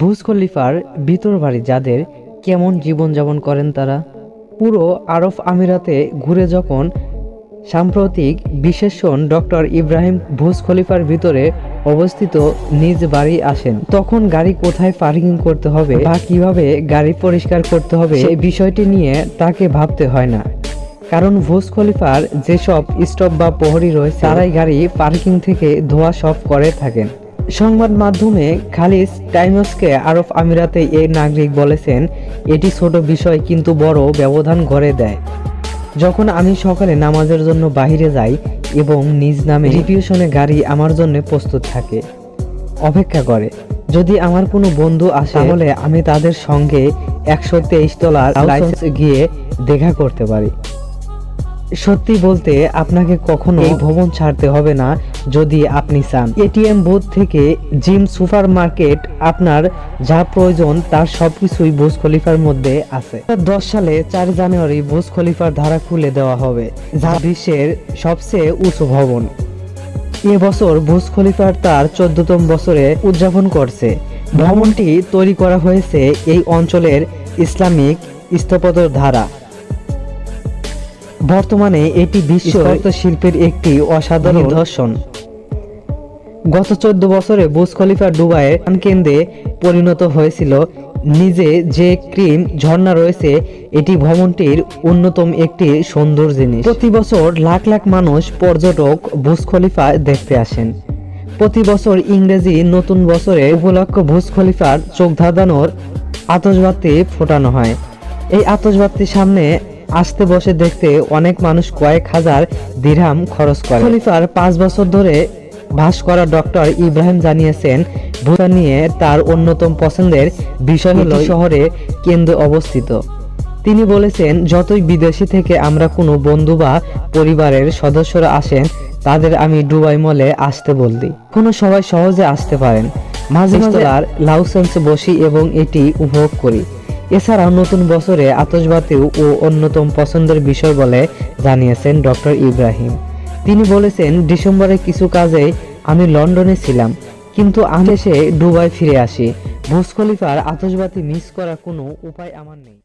বুজ খলিফার ভিতর বাড়ি যাদের কেমন জীবনযাপন করেন তারা? পুরো আরব আমিরাতে ঘুরে যখন সাম্প্রতিক বিশেষণ ডক্টর ইব্রাহিম ভুজ খলিফার ভিতরে অবস্থিত নিজ বাড়ি আসেন, তখন গাড়ি কোথায় পার্কিং করতে হবে বা কীভাবে গাড়ি পরিষ্কার করতে হবে সেই বিষয়টি নিয়ে তাকে ভাবতে হয় না। কারণ ভুজ খলিফার যেসব স্টপ বা প্রহরী রয়েছে, তারাই গাড়ি পার্কিং থেকে ধোয়া সব করে থাকেন। সংবাদ মাধ্যমে খালিজ টাইমসকে আরব আমিরাতে এই নাগরিক বলেছেন, এটি ছোট বিষয় কিন্তু বড় ব্যবধান গড়ে দেয়। যখন আমি সকালে নামাজের জন্য বাইরে যাই এবং নিজ নামে রিপিউশনে গাড়ি আমার জন্য প্রস্তুত থাকে, অপেক্ষা করে। যদি আমার কোনো বন্ধু আসে, তাহলে আমি তাদের সঙ্গে একশো তেইশ তলার লাইসেন্স গিয়ে দেখা করতে পারি। সত্যি বলতে আপনাকে কখনো এই ভবন ছাড়তে হবে না যদি আপনি চান। এটিএম বুথ থেকে জিম সুপার মার্কেট আপনার যা প্রয়োজন তার সবকিছুই বুজ খলিফার মধ্যে আছে। দশ সালে চার জানুয়ারি বুজ খলিফার ধারা খুলে দেওয়া হবে, যা বিশ্বের সবচেয়ে উঁচু ভবন। এবছর বুজ খলিফার তার চোদ্দতম বছরে উদযাপন করছে। ভবনটি তৈরি করা হয়েছে এই অঞ্চলের ইসলামিক স্থপত্যের ধারা। বর্তমানে এটি বিশ্ব শিল্পের একটি অসাধারণ নিদর্শন। গত চোদ্দ বছরে বুজ খলিফা দুবাইয়ের কেন্দ্রে পরিণত হয়েছিল। নিজে যে ক্রিম ঝর্ণা রয়েছে এটি ভবনটির অন্যতম একটি সুন্দর জিনিস। প্রতি বছর লাখ লাখ মানুষ পর্যটক বুজ খলিফা দেখতে আসেন। প্রতি বছর ইংরেজি নতুন বছরে উপলক্ষ বুজ খলিফার চোখ ধাঁধানোর আতসবাতি ফোটানো হয়। এই আতসবাতির সামনে আসতে বসে দেখতে অনেক মানুষ কয়েক হাজার দিরহাম খরচ করে। খলিফার পাঁচ বছর ধরে ভাস করা ডক্টর ইব্রাহিম জানিয়েছেন ভুটান নিয়ে তার অন্যতম পছন্দের বিষয় হলো শহরে কেন্দ্র অবস্থিত। তিনি বলেছেন যতই বিদেশি থেকে আমরা কোনো বন্ধু বা পরিবারের সদস্যরা আসেন তাদের আমি ডুবাই মলে আসতে বলদি। কোনো সবাই সহজে আসতে পারেন। মাঝে মাঝে আর লাউসেন্স বসি এবং এটি উপভোগ করি। এছাড়াও নতুন বছরে আতসবাতিও ও অন্যতম পছন্দের বিষয় বলে জানিয়েছেন ডক্টর ইব্রাহিম। তিনি বলেছেন, ডিসেম্বরে কিছু কাজে আমি লন্ডনে ছিলাম, কিন্তু আমি এসে দুবাই ফিরে আসি। ভোজ খলিফার আতসবাতি মিস করার কোনো উপায় আমার নেই।